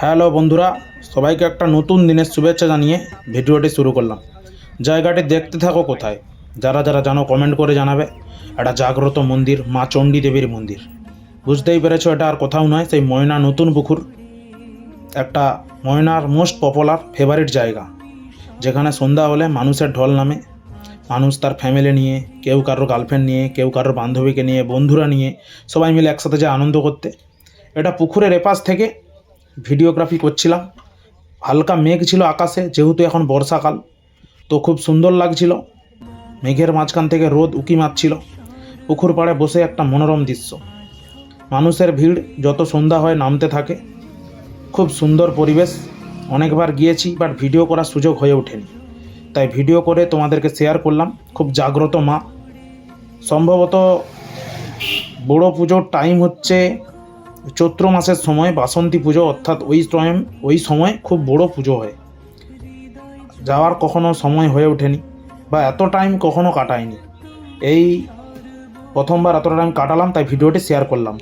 Hello বন্ধুরা, সবাইকে একটা নতুন দিনের শুভেচ্ছা জানিয়ে ভিডিওটি শুরু করলাম। জায়গাটি দেখতে থাকো কোথায়? যারা যারা জানো কমেন্ট করে জানাবে। একটা জাগ্রত মন্দির, মা চণ্ডী দেবীর মন্দির। বুঝতেই পেরেছ, এটা আর কোথাও নয়, সেই ময়না নতুন পুকুর। একটা ময়নার মোস্ট পপুলার ফেভারিট জায়গা। যেখানে সন্ধ্যা হলে মানুষের ঢল নামে। মানুষ তার ফ্যামিলি নিয়ে, কেউ কারোর গার্লফ্রেন্ড নিয়ে, কেউ কারোর বান্ধবীকে নিয়ে, বন্ধুরা নিয়ে সবাই মিলে একসাথে যায় আনন্দ করতে। এটা পুকুরের এপাশ থেকে ভিডিওগ্রাফি করছিলাম। হালকা মেঘ ছিল আকাশে, যেহেতু এখন বর্ষাকাল, তো খুব সুন্দর লাগছিল। মেঘের মাঝখান থেকে রোদ উকি মারছিল। পুকুর পাড়ে বসে একটা মনোরম দৃশ্য। মানুষের ভিড়, যত সন্ধ্যা হয় নামতে থাকে। খুব সুন্দর পরিবেশ। অনেকবার গিয়েছি বাট ভিডিও করার সুযোগ হয়ে ওঠেনি। তাই ভিডিও করে তোমাদেরকে শেয়ার করলাম। খুব জাগ্রত মা। সম্ভবত বড়ো পুজোর টাইম হচ্ছে চৈত্র মাসের সময় বাসন্তী পুজো, অর্থাৎ ওই টাইম ওই সময় খুব বড় পুজো হয়। যাওয়ার কখনো সময় হয়ে ওঠেনি বা এত টাইম কখনো কাটায়নি। এই প্রথমবার এত টাইম কাটালাম, তাই ভিডিওটি শেয়ার করলাম।